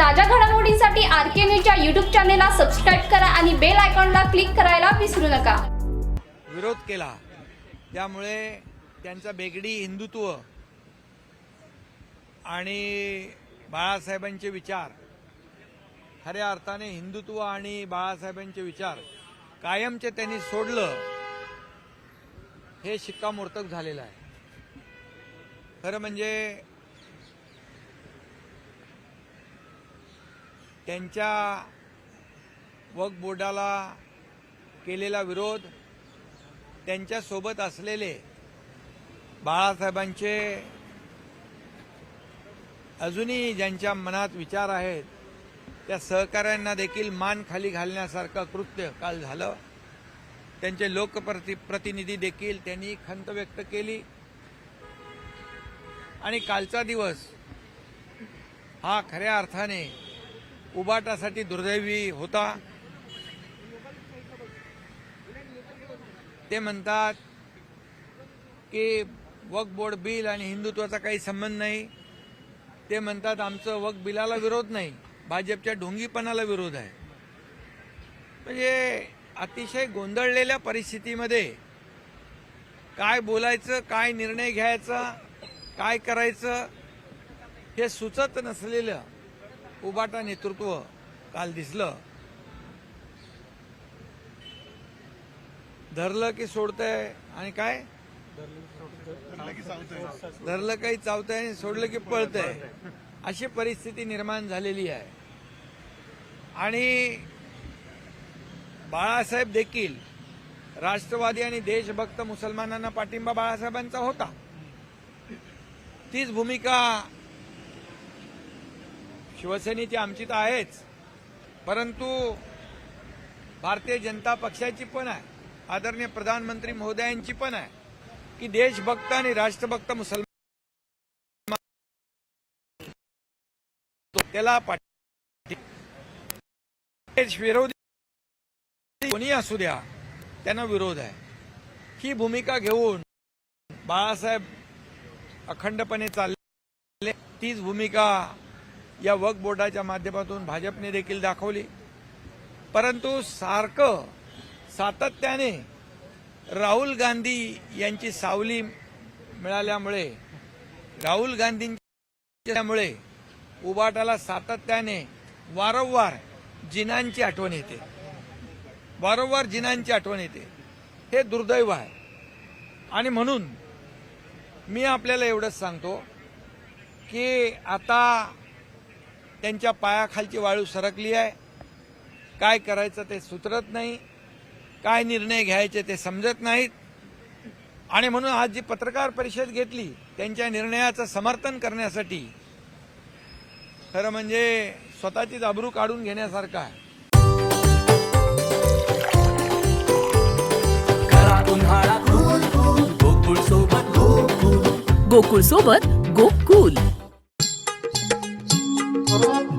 ताज्या घडामोडींसाठी आर के न्यूजच्या यूट्यूब चॅनेलला सबस्क्राईब करा आणि बेल आयकॉनला क्लिक करायला विसरू नका. विरोध केला. त्यामुळे त्यांचा बेगडी हिंदुत्व आणि बाळासाहेबांचे विचार खऱ्या अर्थाने हिंदुत्व आणि बाळासाहेबांचे विचार कायमचे त्यांनी सोडलं हे शिक्कामोर्तक झालेलं आहे. खरं म्हणजे त्यांच्या वक बोर्डाला केलेला विरोध त्यांच्यासोबत असलेले बाळासाहेबांचे अजूनही ज्यांच्या मनात विचार आहेत त्या सहकाऱ्यांना देखील मान खाली घालण्यासारखं कृत्य काल झालं. त्यांचे लोकप्रति प्रतिनिधी देखील त्यांनी खंत व्यक्त केली. आणि कालचा दिवस हा खऱ्या अर्थाने उबाटासाठी दुर्दैवी होता. ते म्हणतात की वक्फ बोर्ड बिल आणि हिंदुत्वाचा काही संबंध नाही. ते म्हणतात आमचं वक्फ बिलाला विरोध नाही भाजपच्या ढोंगीपणाला विरोध आहे. म्हणजे अतिशय गोंधळलेल्या परिस्थितीमध्ये काय बोलायचं काय निर्णय घ्यायचा काय करायचं हे सुचत नसलेलं उबाटा नेतृत्व काल दिसलं. धरलं की सोडतंय आणि काय? धरलं काही चावतंय आणि सोडलं की पळतंय. अशी परिस्थिती निर्माण झालेली आहे. आणि बाळासाहेब देखील राष्ट्रवादी आणि देशभक्त मुसलमानांना पाठिंबा बाळासाहेबांचा होता. तीच भूमिका शिवसेनेची आमची तर आहेच. परंतु भारतीय जनता पक्षाची पण आहे. आदरणीय प्रधानमंत्री महोदयांची पण आहे. की देशभक्त आणि राष्ट्रभक्त मुसलमान त्याला पाठी विरोधी कोणी असू द्या त्यांना विरोध आहे. ही भूमिका घेऊन बाळासाहेब अखंडपणे चालले. तीच भूमिका या वक बोर्डाच्या माध्यमातून भाजपने देखील दाखवली. परंतु सारखं सातत्याने राहुल गांधी यांची सावली मिळाल्यामुळे राहुल गांधींच्यामुळे उबाटाला सातत्याने वारंवार जिनांची आठवण येते. वारंवार जिनांची आठवण येते. हे दुर्दैव आहे. आणि म्हणून मी आपल्याला एवढंच सांगतो की आता त्यांच्या पायाखालची वाळू सरकली आहे. काय करायचं ते सुधरत नाही. काय निर्णय घ्यायचे ते समजत नाहीत. आणि म्हणून आज जी पत्रकार परिषद घेतली त्यांच्या निर्णयाचं समर्थन करण्यासाठी खरं म्हणजे स्वतःचीच आबरू काढून घेण्यासारखं आहे. गोकुळ सोबत गोकुल गोकुळ सोबत गोकुल